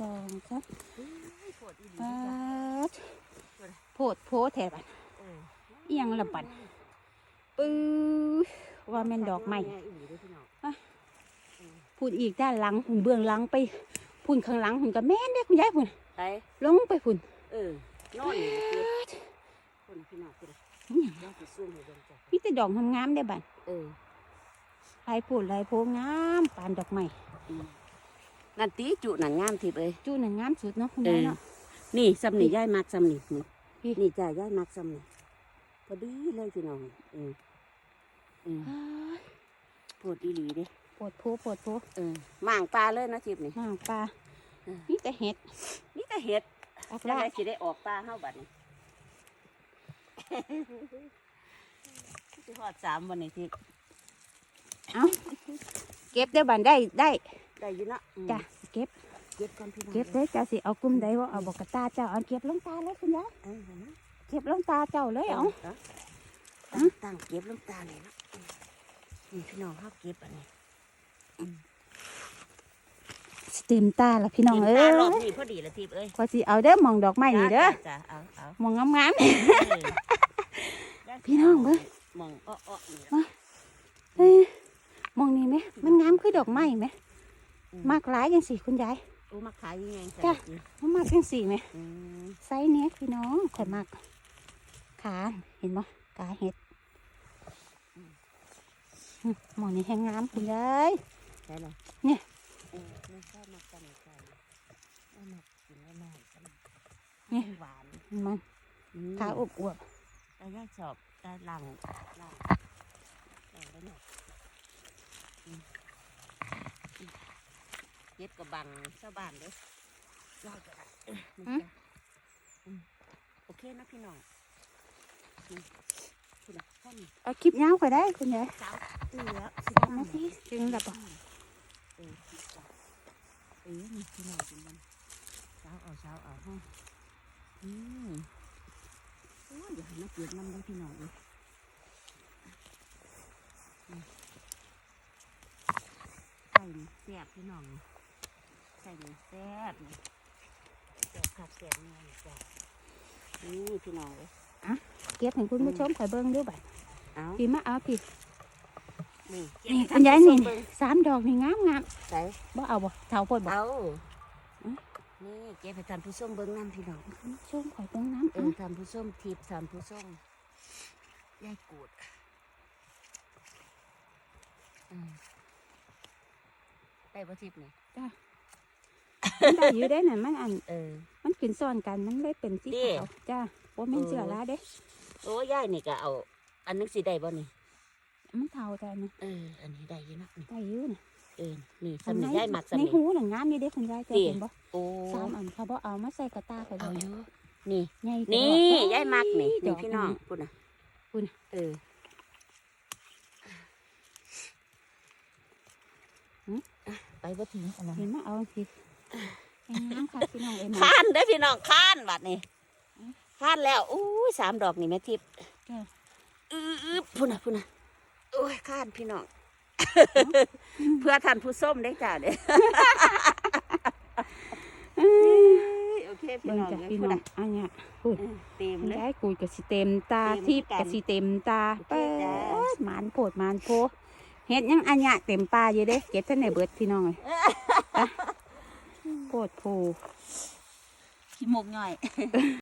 สองครับโคตรอีหลีปาจ้ะดโพดโพแถบันเออเอียงละบันปื้อว่าแม่นดอกไม้แอีหลีเด้อพี่น้องพูดอีกด้านหลังหุ่นเบื้องหลังไปพุ่นข้างหลังหุ่นกับแม่นเด้คุณยายพุ่นไปลงไปพุ่นเออนอนอยู่คือคนพี่น้องคืออิหยังยังสิซุ่มให้เบิ่งจ้ะมีแต่ดอกงามๆได้บันเออลายพูดลายโพงามปานดอกไม้อืม นั่นตีจุนั่นงามทิพย์เอ้ยจูนั่นงามสุดเนาะคุณเอยายอเนาะ นี่สำนีย่ายมักสำนีนี่พี่ นี่จ้ะย่ายมักสำนีพอดีเลยพี่น้องเออเออปาดปวดอีหลีเด้ปวดโพปวดโพเออหม่างปลาเลยนะทิพย์นี่มากปลาเออ นี่แต่เห็ดนี่แต่เห็ดออกแล้วลาได้สิได้ออกปลาเฮาบัดนี้ สิฮอดสามวันนี้ทิพย์เอาเก็บได้บันได้ได้ ได้อยู่เนาะอืมจ้ะเก็บ เก็บก่อนพี่น้องเก็บเลยจ้าสิเอากุ้มได้ว่าเอาบอกกระตาเจ้าเอาเก็บลงตาเลยคุณยายเออเห็นไหมเก็บลงตาเจ้าเลยเอาตั้งตั้งเก็บลงตาเลยเนาะอืมนี่พี่น้องเขาเก็บอันนี้สิเต็มตาละพี่น้องเอ้ตายรอบนี้พอดีละทิพย์เอ้ยกว่าสิเอาเด้อหมองดอกไม้นี่เด้อจ้ะจ้ะเอาเอาหมองงามเออพี่น้องเบิ่ง มองอ้อๆนี่ๆมาเอ้ยหมองนี่ไหมมันงามคือดอกไม้ไหม มากหลายจังสิคุณยายโอ้มาขายยังไงจ้ะมันมากจังสิไหมอืมไซส์เนี้ยพี่น้องข่อยมากขาเห็นบ่ขาเห็ดอืมหมองนี่แห้งงามคุณยายใช่เลยเนี่ยเออไม่ชอบมากันใจเอามากินแล้วนอนกันเนี่ยหวานเห็นมันอืมขาอวบอวบแต่ย่าชอบแต่หลังหลังหลังได้หน่อยอืมอืม เย็บกับบังชาวบ้านเด้อเราจะได้เออนี่จ้ะอืมโอเคนะพี่น้องอืมคุณน่ะท่านเอาคลิปยาวก็ได้คุณยายสาวตื่นแล้วสิสองนาทีถึงแล้วปะเออจ้ะเออนี่พี่น้องกินมันเช้าเอาเช้าเอาฮะอืมโอ้ยอย่าให้มาเก็บน้ำได้พี่น้องเลยไก่นี่แซ่บพี่น้องนี่ ไก่นี่แซ่บนี่แซ่บคักแซ่บเงยจ้ะนี่พี่น้องเลยเก็บให้คุณผู้ชมข่อยเบิ่งดูบัดเอาพี่มาเอาพี่นี่นี่คุณยายนี่สามดอกนี่งามงามใส่บ่เอาบ่เท่าโพดบ่เอาอืมนี่เก็บไปทานผู้ส้มเบิ้งน้ำพี่น้องชมข่อยเบิ่งน้ำเอเอาอทานผู้ส้มทิพย์ทานผู้ส้มยายกูดอืมได้ปะทิพย์นี่ มันได้อยู่ได้น่ะมันอัน เออ มันขึ้นซ้อนกันมันเลยเป็นสีนี่ขาวจ้าบ่แม่นเสือลาเด้ โอ้ยายนี่ก็เอา อันนึงสิได้บ่นี่มันเท่าแต่นี่เออ อันนี้ได้อยังนะนี่ได้อยู่นี่เออนี่สำนียายมักสำในนี หูน่ะงามนี่เด้คุณยายเจ้านี่เห็นบ่โอ้สามอันเขาบ่เอามาใส่กระตาข่อยเอาบ่อยู่นี่ ใหญ่นี่กว่ยายมักนี่ดนี่อก พี่น้องพูดนะพูดน่ะ เออไปบ่ถึงอันนั้น เห็นมาเอาสิแห้งงาม ค่ะพี่น้องเอ้ยมันข้านเด้อพี่น้องข้านบัดนี่ข้านแล้วอู้ยสามดอกนี่แม่ทิพย์จ้ะอื้อพูดนะพูดนะโอ้ยข้านพี่น้อง เพื่อท่านผู้ส้มได้จ้าเด้อโอเคพี่เบิ่งน้องจ้ะเอ้ยพี่พูดน้องนะอันเนี้ยพูดเออเต็มเลย ยายกูก็สิเต็มตาเต็มทิพย์กันก็สิเต็มตาโอเคเปิจ้ะดหมานโพดหมานโพเฮ็ดยังอันเนี้ยเต็มปลาอยู่เด้เก็บท่านในเบิดพี่น้องเอ้ยไป โพดโพขี้มกหน่อย